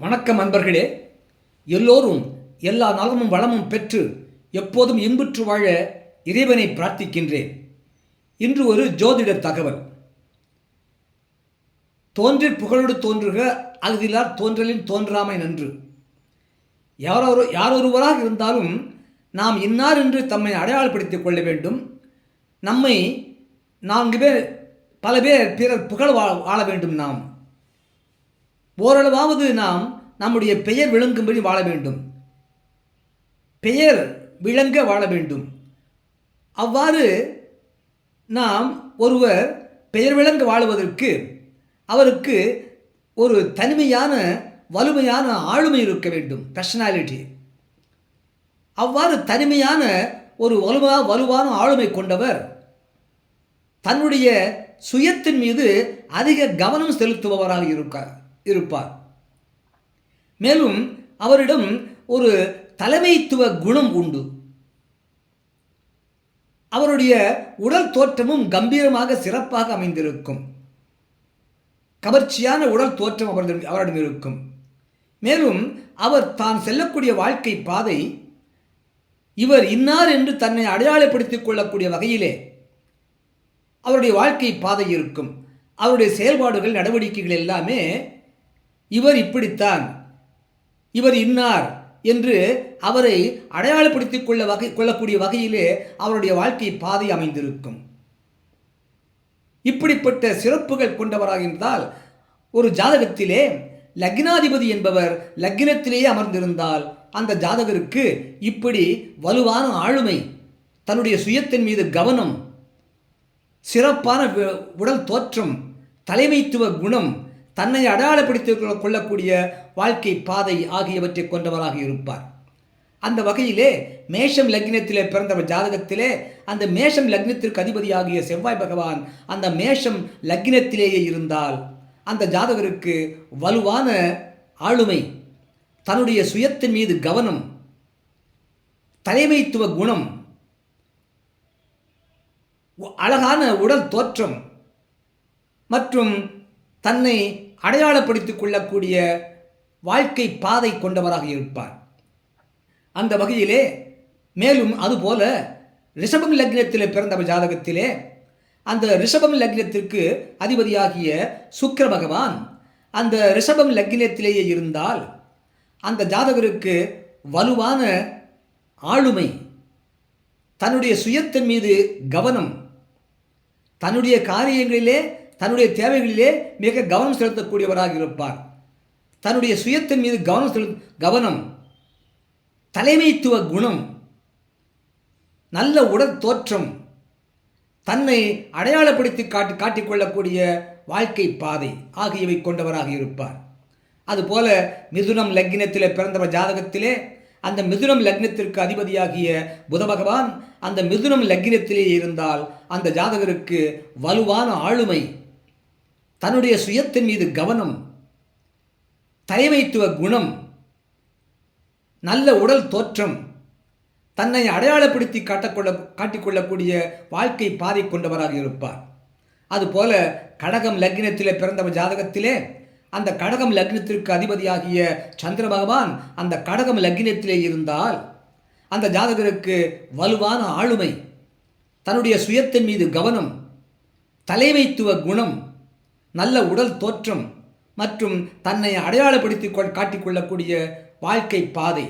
வணக்கம் அன்பர்களே. எல்லோரும் எல்லா நலமும் வளமும் பெற்று எப்போதும் இன்புற்று வாழ இறைவனை பிரார்த்திக்கின்றேன். இன்று ஒரு ஜோதிட தகவல். தோன்றில் புகழோடு தோன்றுக அகுதிலார் தோன்றலின் தோன்றாமை நன்று. யாரொரு யாரொருவராக இருந்தாலும் நாம் இன்னார் என்று தம்மை அடையாளப்படுத்திக் கொள்ள வேண்டும். நம்மை நான்கு பேர் பல பேர் பிறர் புகழ் வா வாழ வேண்டும் நாம். ஓரளவாவது நாம் நம்முடைய பெயர் விளங்கும்படி வாழ வேண்டும். பெயர் விளங்க வாழ வேண்டும். அவ்வாறு நாம் ஒருவர் பெயர் விளங்க வாழ்வதற்கு அவருக்கு ஒரு தனிமையான வலிமையான ஆளுமை இருக்க வேண்டும். பர்சனாலிட்டி அவ்வாறு தனிமையான ஒரு வலுவா வலுவான ஆளுமை கொண்டவர் தன்னுடைய சுயத்தின் மீது அதிக கவனம் செலுத்துபவராக இருக்கார். இருப்பார். மேலும் அவரிடம் ஒரு தலைமைத்துவ குணம் உண்டு. அவருடைய உடல் தோற்றமும் கம்பீரமாக சிறப்பாக அமைந்திருக்கும். கவர்ச்சியான உடல் தோற்றம் அவரிடம் அவரிடம் இருக்கும். மேலும் அவர் தான் செல்லக்கூடிய வாழ்க்கை பாதை இவர் இன்னார் என்று தன்னை அடையாளப்படுத்திக் கொள்ளக்கூடிய வகையிலே அவருடைய வாழ்க்கை பாதை இருக்கும். அவருடைய செயல்பாடுகள் நடவடிக்கைகள் எல்லாமே இவர் இப்படித்தான். இவர் இன்னார் என்று அவரை அடையாளப்படுத்திக் கொள்ள வகை கொள்ளக்கூடிய வகையிலே அவருடைய வாழ்க்கை பாதை அமைந்திருக்கும். இப்படிப்பட்ட சிறப்புகள் கொண்டவராக இருந்தால் ஒரு ஜாதகத்திலே லக்னாதிபதி என்பவர் லக்னத்திலேயே அமர்ந்திருந்தால் அந்த ஜாதகருக்கு இப்படி வலுவான ஆளுமை தன்னுடைய சுயத்தின் மீது கவனம் சிறப்பான உடல் தோற்றம் தலைமைத்துவ குணம் தன்னை அடையாளப்படுத்திக் கொள்ளக்கூடிய வாழ்க்கை பாதை ஆகியவற்றை கொண்டவராக இருப்பார். அந்த வகையிலே மேஷம் லக்னத்திலே பிறந்தவர் ஜாதகத்திலே அந்த மேஷம் லக்னத்திற்கு அதிபதியாகிய செவ்வாய் பகவான் அந்த மேஷம் லக்னத்திலேயே இருந்தால் அந்த ஜாதகருக்கு வலுவான ஆளுமை தன்னுடைய சுயத்தின் மீது கவனம் தலைமைத்துவ குணம் உ- அழகான உடல் தோற்றம் மற்றும் தன்னை அடையாளப்படுத்திக் கொள்ளக்கூடிய வாழ்க்கை பாதை கொண்டவராக இருப்பார். அந்த வகையிலே மேலும் அதுபோல ரிஷபம் லக்னத்தில் பிறந்த ஜாதகத்திலே அந்த ரிஷபம் லக்னத்திற்கு அதிபதியாகிய சுக்கர பகவான் அந்த ரிஷபம் லக்னத்திலேயே இருந்தால் அந்த ஜாதகருக்கு வலுவான ஆளுமை தன்னுடைய சுயத்தின் மீது கவனம் தன்னுடைய காரியங்களிலே தன்னுடைய தேவைகளிலே மிக கவனம் செலுத்தக்கூடியவராக இருப்பார். தன்னுடைய சுயத்தின் மீது கவனம் செலு கவனம் தலைமைத்துவ குணம் நல்ல உடல் தோற்றம் தன்னை அடையாளப்படுத்தி காட்டி காட்டிக்கொள்ளக்கூடிய வாழ்க்கை பாதை ஆகியவை கொண்டவராக இருப்பார். அதுபோல மிதுனம் லக்னத்தில் பிறந்தவர் ஜாதகத்திலே அந்த மிதுனம் லக்னத்திற்கு அதிபதியாகிய புத பகவான் அந்த மிதுனம் லக்னத்திலே இருந்தால் அந்த ஜாதகருக்கு வலுவான ஆளுமை தன்னுடைய சுயத்தின் மீது கவனம் தலைமைத்துவ குணம் நல்ல உடல் தோற்றம் தன்னை அடையாளப்படுத்தி காட்டக்கொள்ள காட்டிக்கொள்ளக்கூடிய வாழ்க்கை பாதை கொண்டவராக இருப்பார். அதுபோல கடகம் லக்னத்திலே பிறந்தவர் ஜாதகத்திலே அந்த கடகம் லக்னத்திற்கு அதிபதியாகிய சந்திர பகவான் அந்த கடகம் லக்னத்திலே இருந்தால் அந்த ஜாதகருக்கு வலுவான ஆளுமை தன்னுடைய சுயத்தின் மீது கவனம் தலைமைத்துவ குணம் நல்ல உடல் தோற்றம் மற்றும் தன்னை அடையாளப்படுத்தி கொள் காட்டிக்கொள்ளக்கூடிய வாழ்க்கை பாதை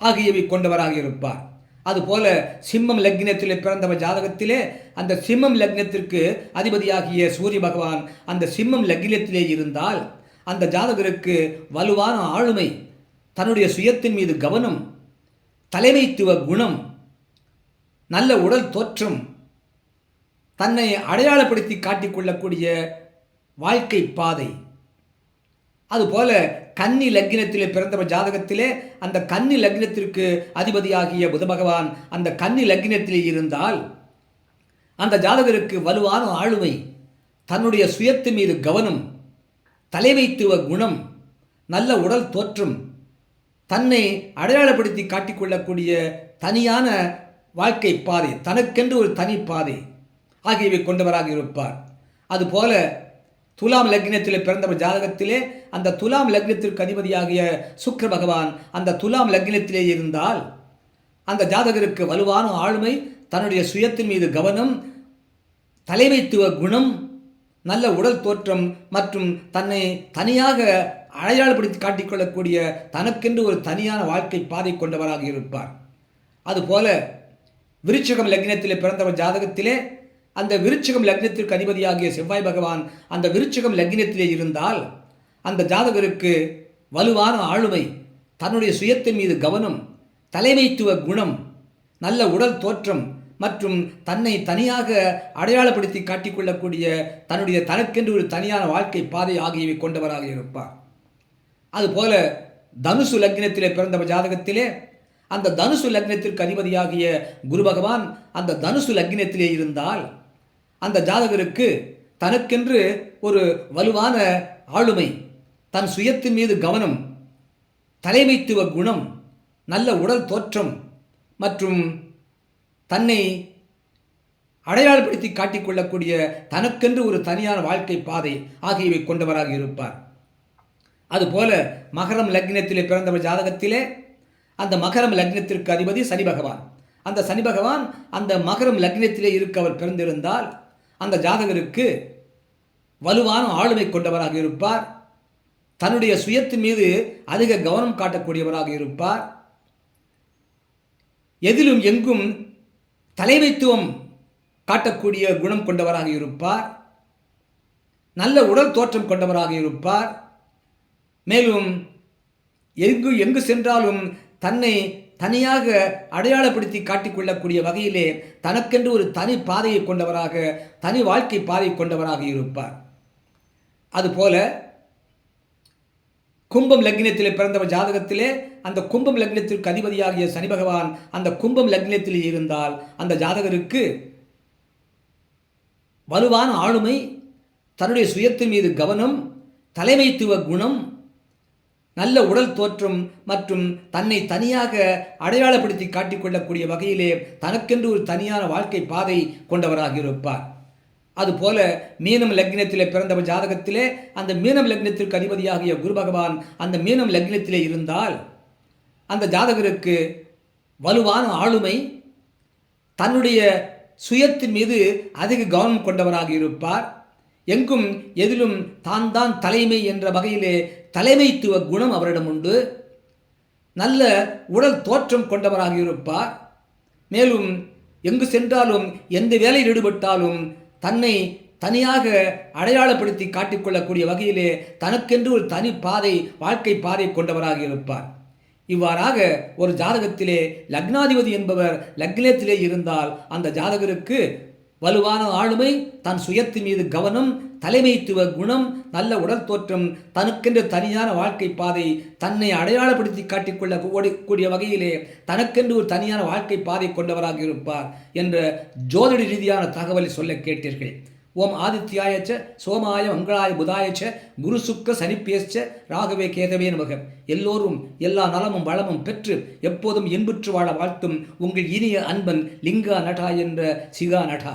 ஆகியவை கொண்டவராக இருப்பார். அதுபோல சிம்மம் லக்னத்திலே பிறந்தவர் ஜாதகத்திலே அந்த சிம்மம் லக்னத்திற்கு அதிபதியாகிய சூரிய பகவான் அந்த சிம்மம் லக்னத்திலே இருந்தால் அந்த ஜாதகருக்கு வலுவான ஆளுமை தன்னுடைய சுயத்தின் மீது கவனம் தலைமைத்துவ குணம் நல்ல உடல் தோற்றம் தன்னை அடையாளப்படுத்தி காட்டிக்கொள்ளக்கூடிய வாழ்க்கை பாதை. அதுபோல கன்னி லக்னத்திலே பிறந்தவர் ஜாதகத்திலே அந்த கன்னி லக்னத்திற்கு அதிபதியாகிய புத பகவான் அந்த கன்னி லக்னத்திலே இருந்தால் அந்த ஜாதகருக்கு வலுவான ஆளுமை தன்னுடைய சுயத்து மீது கவனம் தலைமைத்துவ குணம் நல்ல உடல் தோற்றம் தன்னை அடையாளப்படுத்தி காட்டிக்கொள்ளக்கூடிய தனியான வாழ்க்கை பாதை தனக்கென்று ஒரு தனி பாதை. ஆகியவை கொண்டவராக இருப்பார். அதுபோல துலாம் லக்னத்தில் பிறந்தவர் ஜாதகத்திலே அந்த துலாம் லக்னத்திற்கு அதிபதியாகிய சுக்கிர பகவான் அந்த துலாம் லக்னத்திலே இருந்தால் அந்த ஜாதகருக்கு வலுவான ஆளுமை தன்னுடைய சுயத்தின் மீது கவனம் தலைமைத்துவ குணம் நல்ல உடல் தோற்றம் மற்றும் தன்னை தனியாக அடையாளப்படுத்தி காட்டிக்கொள்ளக்கூடிய தனக்கென்று ஒரு தனியான வாழ்க்கை பாதை கொண்டவராக இருப்பார். அதுபோல விருச்சகம் லக்னத்திலே பிறந்தவர் ஜாதகத்திலே அந்த விருச்சிகம் லக்னத்திற்கு அதிபதியாகிய செவ்வாய் பகவான் அந்த விருச்சிகம் லக்னத்திலே இருந்தால் அந்த ஜாதகருக்கு வலுவான ஆளுமை தன்னுடைய சுயத்தின் மீது கவனம் தலைமைத்துவ குணம் நல்ல உடல் தோற்றம் மற்றும் தன்னை தனியாக அடையாளப்படுத்தி காட்டிக்கொள்ளக்கூடிய தன்னுடைய தனக்கென்று ஒரு தனியான வாழ்க்கை பாதை ஆகியவை கொண்டவராக இருப்பார். அதுபோல தனுசு லக்னத்திலே பிறந்த ஜாதகத்திலே அந்த தனுசு லக்னத்திற்கு அதிபதியாகிய குரு பகவான் அந்த தனுசு லக்னத்திலே இருந்தால் அந்த ஜாதகருக்கு தனக்கென்று ஒரு வலுவான ஆளுமை தன் சுயத்தின் மீது கவனம் தலைமைத்துவ குணம் நல்ல உடல் தோற்றம் மற்றும் தன்னை அடையாளப்படுத்தி காட்டிக்கொள்ளக்கூடிய தனக்கென்று ஒரு தனியான வாழ்க்கை பாதை ஆகியவை கொண்டவராக இருப்பார். அதுபோல மகரம் லக்னத்திலே பிறந்தவர் ஜாதகத்திலே அந்த மகரம் லக்னத்திற்கு அதிபதி சனி பகவான். அந்த சனி பகவான் அந்த மகரம் லக்னத்திலே இருக்க அவர் பிறந்திருந்தால் அந்த ஜாதகருக்கு வலுவான ஆளுமை கொண்டவராக இருப்பார். தன்னுடைய சுயத்தின் மீது அதிக கவனம் காட்டக்கூடியவராக இருப்பார். எதிலும் எங்கும் தலைமைத்துவம் காட்டக்கூடிய குணம் கொண்டவராக இருப்பார். நல்ல உடல் தோற்றம் கொண்டவராக இருப்பார். மேலும் எங்கு எங்கு சென்றாலும் தன்னை தனியாக அடையாளப்படுத்தி காட்டிக்கொள்ளக்கூடிய வகையிலே தனக்கென்று ஒரு தனி பாதையை கொண்டவராக தனி வாழ்க்கை பாதை கொண்டவராக இருப்பார். அதுபோல கும்பம் லக்னத்திலே பிறந்தவர் ஜாதகத்திலே அந்த கும்பம் லக்னத்திற்கு அதிபதியாகிய சனி பகவான் அந்த கும்பம் லக்னத்தில் இருந்தால் அந்த ஜாதகருக்கு வலுவான ஆளுமை தன்னுடைய சுயத்தின் மீது கவனம் தலைமைத்துவ குணம் நல்ல உடல் தோற்றம் மற்றும் தன்னை தனியாக அடையாளப்படுத்தி காட்டிக்கொள்ளக்கூடிய வகையிலே தனக்கென்று ஒரு தனியான வாழ்க்கை பாதை கொண்டவராக இருப்பார். அதுபோல மீனம் லக்னத்திலே பிறந்தவர் ஜாதகத்திலே அந்த மீனம் லக்னத்திற்கு அதிபதியாகிய குரு பகவான் அந்த மீனம் லக்னத்திலே இருந்தால் அந்த ஜாதகருக்கு வலுவான ஆளுமை தன்னுடைய சுயத்தின் மீது அதிக கவனம் கொண்டவராக இருப்பார். எங்கும் எதிலும் தான் தான் தலைமை என்ற வகையிலே தலைமைத்துவ குணம் அவரிடம் உண்டு. நல்ல உடல் தோற்றம் கொண்டவராக இருப்பார் மேலும் எங்கு சென்றாலும் எந்த வேலையில் ஈடுபட்டாலும் தன்னை தனியாக அடையாளப்படுத்தி காட்டிக்கொள்ளக்கூடிய வகையிலே தனக்கென்று ஒரு தனி பாதை வாழ்க்கை பாதை கொண்டவராக இருப்பார் இவ்வாறாக ஒரு ஜாதகத்திலே லக்னாதிபதி என்பவர் லக்னத்திலே இருந்தால் அந்த ஜாதகருக்கு வலுவான ஆளுமை தன் சுயத்தின் மீது கவனம் தலைமைத்துவ குணம் நல்ல உடல் தோற்றம் தனக்கென்று தனியான வாழ்க்கை பாதை தன்னை அடையாளப்படுத்தி காட்டிக்கொள்ள கூடிய வகையிலே தனக்கென்று ஒரு தனியான வாழ்க்கை பாதை கொண்டவராக இருப்பார் என்ற ஜோதிட ரீதியான தகவலை சொல்ல கேட்டீர்கள். ஓம் ஆதித்யாயச்ச சோமாய மங்களாய புதாயச்ச குரு சுக்க சனிப்பேச்ச ராகவே கேதவே நமக. எல்லோரும் எல்லா நலமும் வளமும் பெற்று எப்போதும் இன்புற்று வாழ வாழ்த்தும் உங்கள் இனிய அன்பன் லிங்கா நடா என்ற சிகா நடா